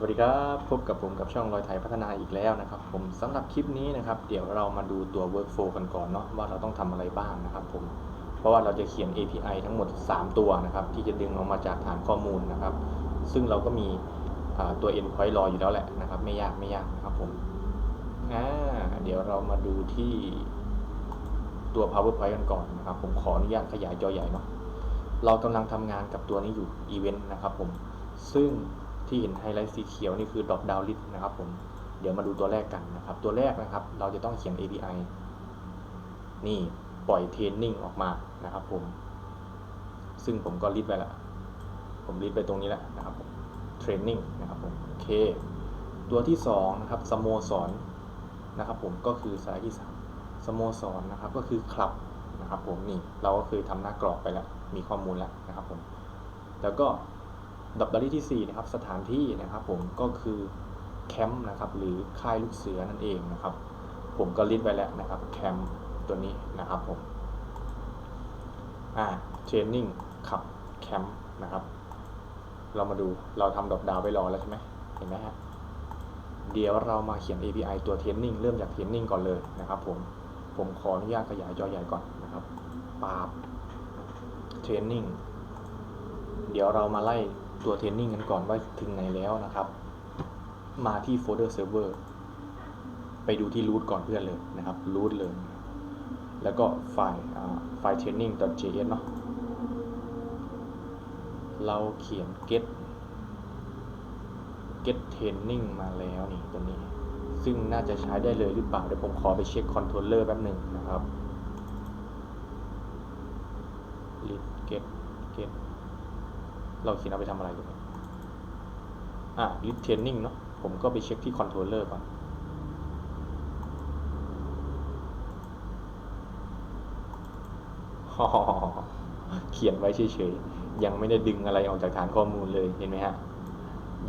สวัสดีครับพบกับผมกับช่องรอยไทยพัฒนาอีกแล้วนะครับ ผมสำหรับคลิปนี้นะครับ เดี๋ยวเรามาดูตัว workflow กันก่อนเนาะว่าเราต้องทำอะไรบ้างนะครับผมเพราะว่าเราจะเขียน API ทั้งหมด 3 ตัวนะครับ ที่จะดึงออกมาจากฐานข้อมูลนะครับ ซึ่งเราก็มีตัว endpoint รออยู่แล้วแหละนะครับ ไม่ยากไม่ยากนะครับผมอ่าเดี๋ยวเรามาดูที่ตัว powerpoint กันก่อนนะครับ ผมขออนุญาตขยายจอใหญ่เนาะเรากำลังทำงานกับตัวนี้อยู่ event นะครับผมซึ่ง ที่เห็นไฮไลท์สีเขียวนี่คือ drop down list นะครับผม เดี๋ยวมาดูตัวแรกกันนะครับ ตัวแรกนะครับ เราจะต้องเขียน API นี่ปล่อย training ออกมานะครับผม ซึ่งผมก็ลิสไปแล้วผมลิสไปตรงนี้แล้วนะครับผม training นะครับผมโอเค ตัวที่สองนะครับสโมสรนะครับผมก็คือสไลด์ที่สามสโมสรนะครับก็คือคลับนะครับผมนี่เราก็เคยทำหน้ากรอกไปแล้วมีข้อมูลแล้วนะครับผมแล้วก็ ดับดัลลี่ที่ 4 นะครับ สถานที่นะครับผมก็คือแคมป์นะครับหรือค่ายลูกเสือนั่นเองนะครับ ผมก็ลิสต์ไว้แล้วนะครับแคมป์ตัวนี้นะครับผมอ่าเทรนนิ่งขับแคมป์นะครับ เรามาดูเราทำดอกดาวไปรอแล้วใช่ไหมเห็นไหมฮะเดี๋ยวเรามาเขียน API ตัวเทรนนิ่งเริ่มจากเทรนนิ่งก่อนเลยนะครับผมผมขออนุญาตขยายจอใหญ่ก่อนนะครับปาบเทรนนิ่งเดี๋ยวเรามาไล่ ตัวเทรนนิ่งกันก่อนว่าถึงไหนแล้วนะครับ มาที่โฟลเดอร์เซิร์ฟเวอร์ไปดูที่ root ก่อนเพื่อนเลยนะครับ root เลย แล้วก็ไฟล์ไฟล์ training.js เนาะเราเขียน get get training มาแล้วนี่ตัวนี้ ซึ่งน่าจะใช้ได้เลยหรือเปล่า เดี๋ยวผมขอไปเช็คคอนโทรลเลอร์แป๊บหนึ่งนะครับ get get เราเขียนเอาไปทำอะไรกันอะ list training เนาะผมก็ไปเช็คที่ controller ก่อนเขียนไว้เฉยๆ ยังไม่ได้ดึงอะไรออกจากฐานข้อมูลเลย เห็นไหมฮะ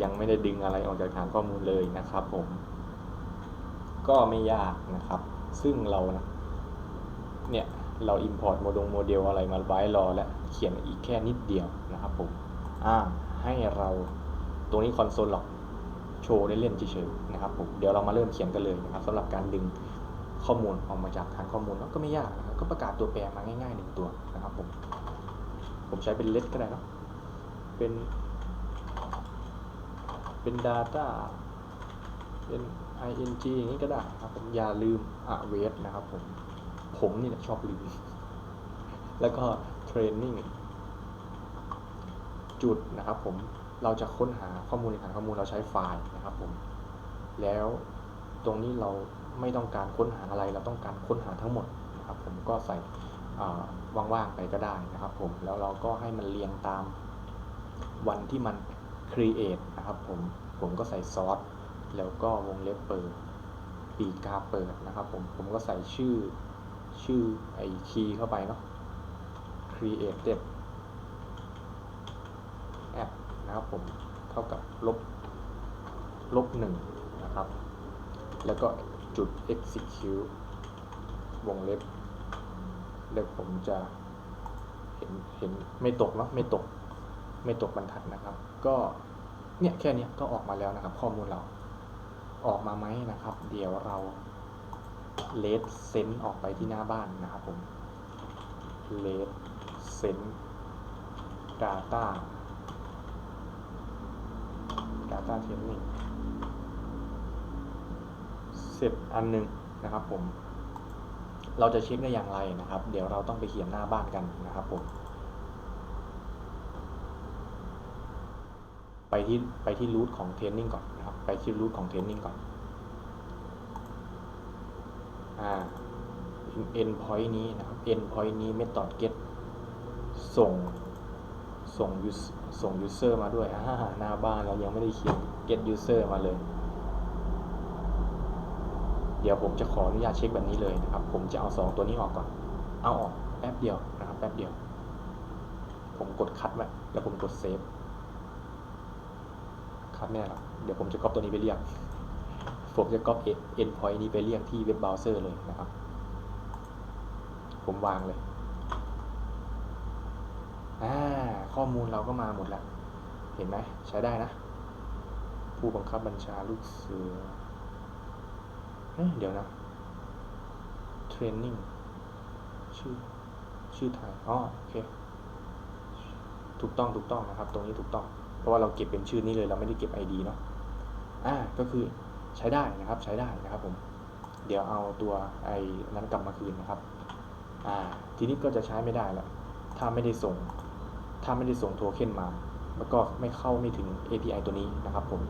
ยังไม่ได้ดึงอะไรออกจากฐานข้อมูลเลยนะครับผม ก็ไม่ยากนะครับ ซึ่งเรานะเนี่ย เรา import โมดงโมเดลอะไรมาไว้รอแล้ว เขียนอีกแค่นิดเดียวนะครับผม อ่าให้เราตรงนี้คอนโซลหรอกโชว์ได้เล่นเฉยๆนะครับผมเดี๋ยวเรามาเริ่มเขียนกันเลยนะครับสำหรับการดึงข้อมูลออกมาจากฐานข้อมูลก็ไม่ยากนะครับก็ประกาศตัวแปรมาง่ายๆหนึ่งตัวนะครับผมผมใช้เป็น let ก็ได้เนาะเป็นเป็น data เป็น ing อย่างนี้ก็ได้ครับผมอย่าลืม await นะครับผมผมนี่แหละชอบลืม แล้วก็ training จุดนะครับผมเราจะค้นหาข้อมูลในฐานข้อมูลเราใช้ไฟล์นะครับผมแล้วตรงนี้เราไม่ต้องการค้นหาอะไรเราต้องการค้นหาทั้งหมดนะครับผมก็ใส่ว่างๆไปก็ได้นะครับผมแล้วเราก็ให้มันเรียงตามวันที่มัน create นะครับผมผมก็ใส่ source แล้วก็วงเล็บเปิดปีกาเปิดนะครับผมผมก็ใส่ชื่อชื่อไอคีย์เข้าไปเนาะ created app นะครับผมเท่ากับลบลบหนึ่งนะครับ แล้วก็จุด execute วงเล็บเดี๋ยวผมจะเห็นเห็นไม่ตกเนาะไม่ตกไม่ตกบรรทัดนะครับ ก็เนี่ยแค่นี้ก็ออกมาแล้วนะครับ ข้อมูลเราออกมาไหมนะครับ เดี๋ยวเราเลดเซนออกไปที่หน้าบ้านนะครับผมเลดเซน data data training เสร็จอันหนึ่งนะครับผม เราจะเช็คได้อย่างไรนะครับ เดี๋ยวเราต้องไปเขียนหน้าบ้านกันนะครับผม ไปที่ไปที่รูทของเทรนนิ่งก่อนนะครับ ไปที่รูทของเทรนนิ่งก่อน อ่า end point นี้นะครับ end point นี้ method get ส่ง ส่ง use ส่ง user มาด้วยอ่าหน้าบ้านเรายังไม่ได้เขียน get user มาเลย เดี๋ยวผมจะขออนุญาตเช็คแบบนี้เลยนะครับ ผมจะเอาสองตัวนี้ออกก่อน เอาออกแป๊บเดียวนะครับแป๊บเดียว ผมกดคัดไว้แล้วผมกดเซฟคัดไม่ได้หรอกเดี๋ยวผมจะก๊อปตัวนี้ไปเรียก ผมจะก๊อป endpoint นี้ไปเรียกที่เว็บเบราว์เซอร์เลยนะครับ ผมวางเลย อ่าข้อมูลเราก็มาหมดแล้ว เห็นไหมใช้ได้นะ ผู้บังคับบัญชาลูกเสือเดี๋ยวนะเทรนนิ่งชื่อชื่อไทยอ๋อโอเคถูกต้องถูกต้องนะครับ ตรงนี้ถูกต้อง เพราะว่าเราเก็บเป็นชื่อนี้เลยเราไม่ได้เก็บ ID เนาะอ่าก็คือใช้ได้นะครับใช้ได้นะครับผมเดี๋ยวเอาตัวไอ้นั้นกลับมาคืนนะครับอ่าทีนี้ก็จะใช้ไม่ได้แล้วถ้าไม่ได้ส่ง ถ้าไม่ได้ส่งโทเค็นมา แล้วก็ไม่เข้าไม่ถึง API ตัวนี้นะครับผม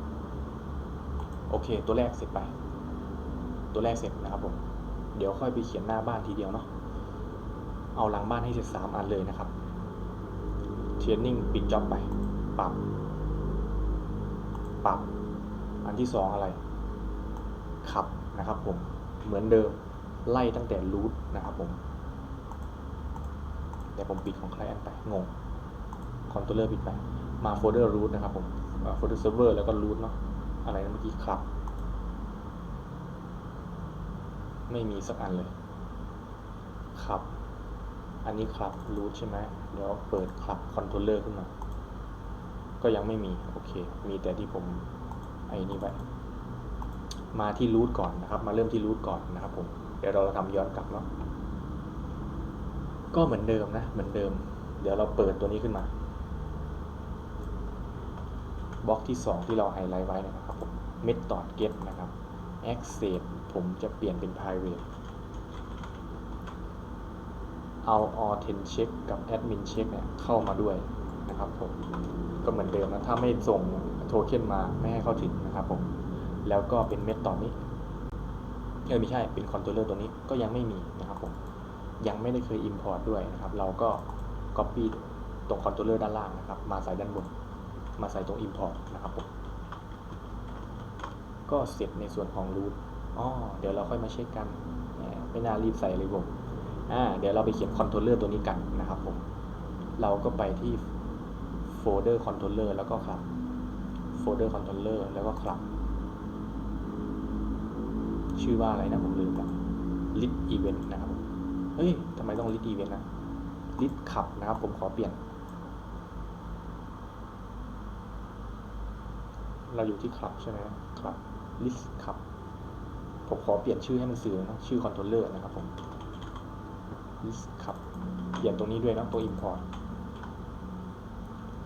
โอเค ตัวแรกเสร็จไป ตัวแรกเสร็จนะครับผม เดี๋ยวค่อยไปเขียนหน้าบ้านทีเดียวเนาะ เอาหลังบ้านให้เสร็จสามอันเลยนะครับ เทรนนิ่งปิดจ็อบไป ปรับ ปรับ อันที่สองอะไร ขับนะครับผม เหมือนเดิม ไล่ตั้งแต่รูทนะครับผมแต่ผมปิดของใครอันไป งง คอนโทรลเลอร์ปิดไป มาโฟลเดอร์รูทนะครับผมโฟลเดอร์เซิร์ฟเวอร์แล้วก็รูทเนาะ อะไรนะเมื่อกี้ครับ ไม่มีสักอันเลย ครับ อันนี้ครับรูทใช่ไหมเดี๋ยวเปิดครับคอนโทรลเลอร์ขึ้นมา ก็ยังไม่มี โอเค มีแต่ที่ผมไอ้นี่ไว้มาที่รูทก่อนนะครับ มาเริ่มที่รูทก่อนนะครับผม เดี๋ยวเราทำย้อนกลับเนาะ ก็เหมือนเดิมนะ เหมือนเดิม เดี๋ยวเราเปิดตัวนี้ขึ้นมา บล็อกที่ 2 ที่เราไฮไลท์ไว้นะครับผม method get นะครับ access ผมจะเปลี่ยนเป็น private เอา authent check กับ admin check เนี่ยเข้ามาด้วยนะครับผม ก็เหมือนเดิมนะ ถ้าไม่ส่งโทเค็นมาไม่ให้เข้าถึงนะครับผม แล้วก็เป็น method นี้ เออไม่ใช่ เป็น controller ตัวนี้ก็ยังไม่มีนะครับผม ยังไม่ได้เคย import ด้วยนะครับ เราก็ copy ตรง controller ด้านล่างนะครับ มาใส่ด้านบน มาใส่ตรง import นะครับผมก็เสร็จในส่วนของ root อ๋อเดี๋ยวเราค่อยมาเช็คกันไม่น่ารีบใส่เลยผมอ่าเดี๋ยวเราไปเขียน controller ตัวนี้กันนะครับผมเราก็ไปที่โฟลเดอร์ controller แล้วก็ครับโฟลเดอร์ controller แล้วก็ครับ ชื่อว่าอะไรนะผมลืมละ list event นะครับเฮ้ยทำไมต้อง list event นะ list ขับนะครับผมขอเปลี่ยน เราอยู่ที่คลับใช่ไหมครับ list ครับ ผมขอเปลี่ยนชื่อให้มันสื่อนะ ชื่อ controller นะครับผม list ครับ เปลี่ยนตรงนี้ด้วยนะตัว import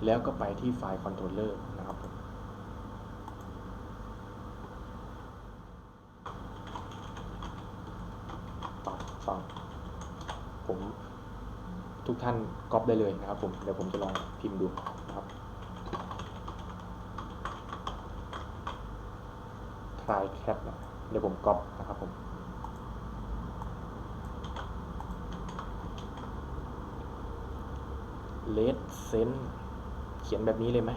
แล้วก็ไปที่ไฟล์ controller นะครับผมปับปับผมทุกท่านก๊อปได้เลยนะครับผม เดี๋ยวผมจะลองพิมพ์ดูนะครับ try cat เนี่ยเดี๋ยวผมก๊อปนะครับผม let send เขียนแบบนี้เลยไหม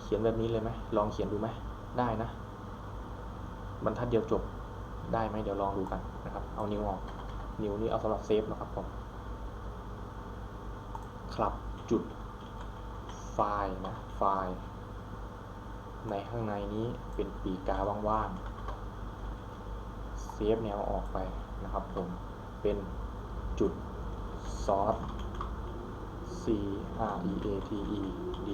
เขียนแบบนี้เลยไหม ลองเขียนดูไหม ได้นะ บรรทัดเดียวจบ ได้ไหม เดี๋ยวลองดูกันนะครับ เอานิ้วออก นิ้วนี้เอาสำหรับเซฟนะครับผม ครับจุด ไฟล์นะ ไฟล์ ในข้างในนี้เป็นปีกาว่างๆ เซฟแนวออกไปนะครับผม เป็นจุดซอส c r e a t e d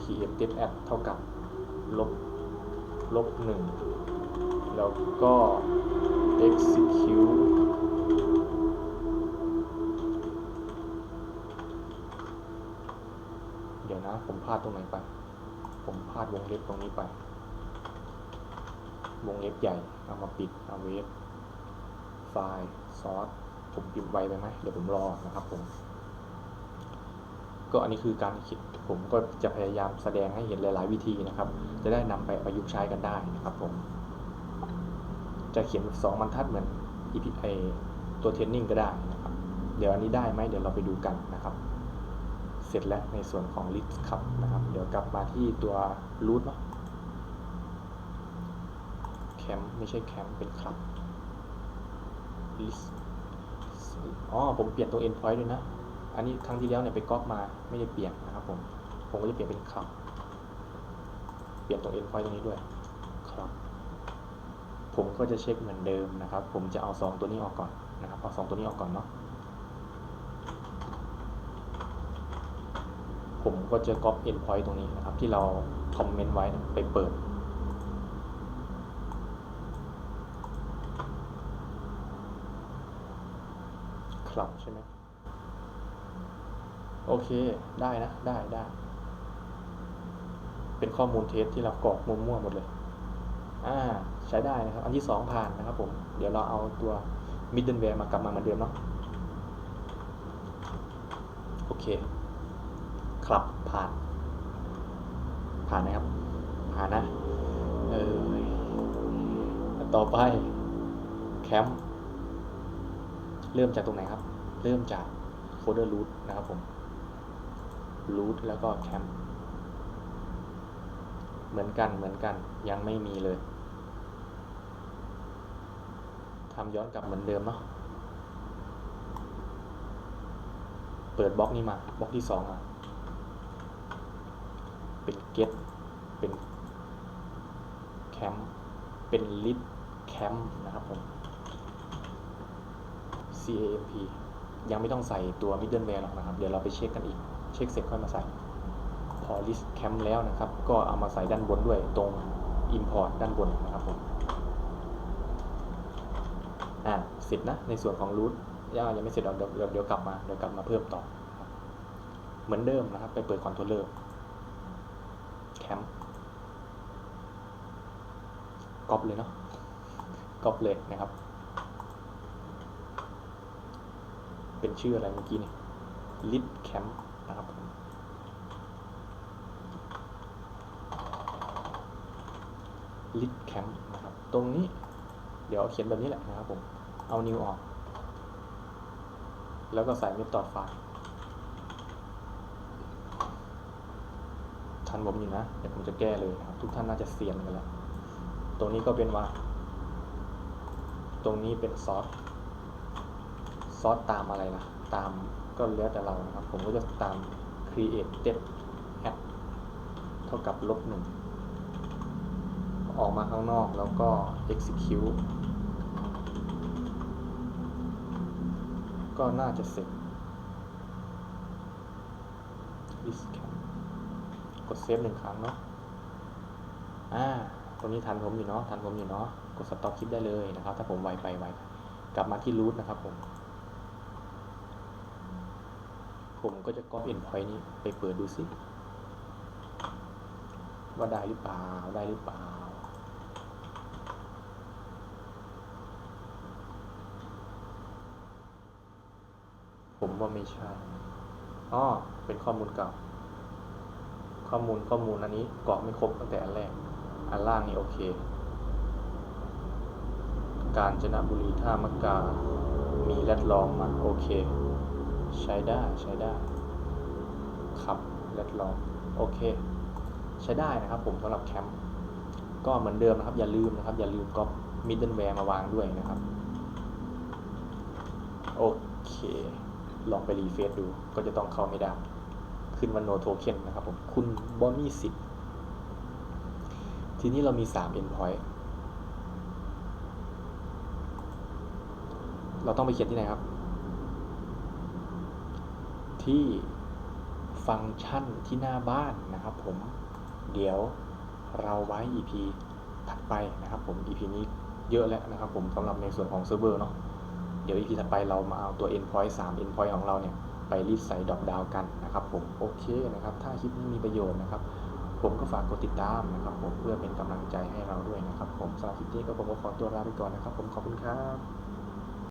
created at เท่ากับ ลบ ลบหนึ่ง แล้วก็ execute เดี๋ยวนะ ผมพลาดตรงไหนไป ผมพาดวงเล็บตรงนี้ไป วงเล็บใหญ่ เอามาปิดเอาเวฟไฟล์ซอสผมพิมพ์ไวไปไหมเดี๋ยวผมรอนะครับผม ก็อันนี้คือการคิดผมก็จะพยายามแสดงให้เห็นหลาย ๆ วิธีนะครับ จะได้นำไปประยุกต์ใช้กันได้นะครับผม จะเขียนสองบรรทัดเหมือน EPA ตัวเทรนนิ่งก็ได้นะครับ เดี๋ยวอันนี้ได้ไหมเดี๋ยวเราไปดูกันนะครับ เสร็จแล้วในส่วนของ list ครับนะครับ เดี๋ยวกลับมาที่ตัว root เนาะ camp ไม่ใช่ camp เป็นครับ list อ๋อผมเปลี่ยนตัว endpoint ด้วยนะ อันนี้ครั้งที่แล้วเนี่ยไปก๊อปมาไม่ได้เปลี่ยนนะครับผม ผมก็จะเปลี่ยนเป็นครับเปลี่ยนตัว endpoint ตรงนี้ด้วยครับผมก็จะเช็คเหมือนเดิมนะครับ ผมจะเอาสองตัวนี้ออกก่อนนะครับ เอาสองตัวนี้ออกก่อนเนาะ ก็จะ copy endpoint ตรงนี้นะครับ ที่เราคอมเมนต์ไว้ไปเปิด ครับใช่ไหมโอเค ได้นะ ได้ได้ เป็นข้อมูลเทสที่เรากรอกมั่วๆหมดเลย อ่า ใช้ได้นะครับ อันที่สองผ่านนะครับผม เดี๋ยวเราเอาตัว middleware มากลับมาเหมือนเดิมเนาะ โอเค ครับผ่าน ผ่านนะครับ ผ่านนะ เออ ต่อไป แคมป์ เริ่มจากตรงไหนครับ เริ่มจากโฟลเดอร์ root นะครับผม root แล้วก็แคมป์ เหมือนกัน เหมือนกัน ยังไม่มีเลย ทำย้อนกลับเหมือนเดิมเนาะ เปิดบล็อกนี้มา บล็อกที่สองมา เป็น get เป็น camp เป็น list camp นะครับผม camp ยังไม่ต้องใส่ตัว middleware หรอกนะครับ เดี๋ยวเราไปเช็คกันอีก เช็คเสร็จค่อยมาใส่พอ list camp แล้วนะครับ ก็เอามาใส่ด้านบนด้วยตรง import ด้านบนนะครับผมอ่าเสร็จนะ ในส่วนของ root ยังยังไม่เสร็จหรอกเดี๋ยวเดี๋ยวเดี๋ยวกลับมาเดี๋ยวกลับมาเพิ่มต่อ เหมือนเดิมนะครับ ไปเปิด ก๊อปเลยเนาะก๊อปเลยนะครับ เป็นชื่ออะไรเมื่อกี้นี่ lit camp นะครับผม lit camp นะครับ ตรงนี้เดี๋ยวเขียนแบบนี้แหละนะครับผม เอา new ออก แล้วก็ใส่ method file ทันผมอยู่นะเดี๋ยวผมจะแก้เลยครับ ทุกท่านน่าจะเซียนกันแล้ว ตรงนี้ก็เป็นว่า ตรงนี้เป็นซอสซอสตามอะไรนะตามก็แล้วแต่เรานะครับ ผมก็จะตาม created at เท่ากับลบหนึ่งออกมาข้างนอกแล้วก็ execute ก็น่าจะเสร็จ is can กดเซฟหนึ่งครั้งเนาะอ่าตรงนี้ทันผมอยู่เนาะทันผมอยู่เนาะกดสต็อปคลิปได้เลยนะครับ ถ้าผมไวไปไวกลับมาที่ root นะครับผมผมก็จะ copy endpoint นี้ไปเปิดดูซิว่าได้หรือเปล่าได้หรือเปล่า ผมว่าไม่ใช่อ๋อเป็นข้อมูลเก่า ข้อมูลข้อมูลอันนี้กรอกไม่ครบตั้งแต่อันแรก อันล่างนี่โอเค การจนบุรีท่ามะกา มีแรดลองมาโอเค ใช้ได้ใช้ได้ครับแรดลองโอเค ใช้ได้นะครับผมสำหรับแคมป์ก็เหมือนเดิมนะครับ อย่าลืมนะครับ อย่าลืมก๊อปมิดเดิลแวร์มาวางด้วยนะครับโอเค ลองไปรีเฟซดูก็จะต้องเข้าไม่ได้ ขึ้นว่า no token นะครับผม คุณบอมีสิทธิ์ ทีนี้เรามี 3 endpoint เราต้องไปเขียนที่ไหนครับ ที่ฟังก์ชันที่หน้าบ้านนะครับผม เดี๋ยวเราไว้ EP ถัดไปนะครับผม EP นี้เยอะแล้วนะครับผมสำหรับในส่วนของเซิร์ฟเวอร์เนาะ เดี๋ยว EP ถัดไปเรามาเอาตัว endpoint 3 endpoint ของเราเนี่ย ไปรีดใส่ดอกดาวกันนะครับผมโอเคนะครับ ถ้าคลิปนี้มีประโยชน์นะครับ ผมก็ฝากกดติดตามนะครับผมเพื่อเป็นกำลังใจให้เราด้วยนะครับ ผมสำหรับคลิปนี้ก็ผมก็ขอตัวลาไปก่อนนะครับ ผมขอบคุณครับ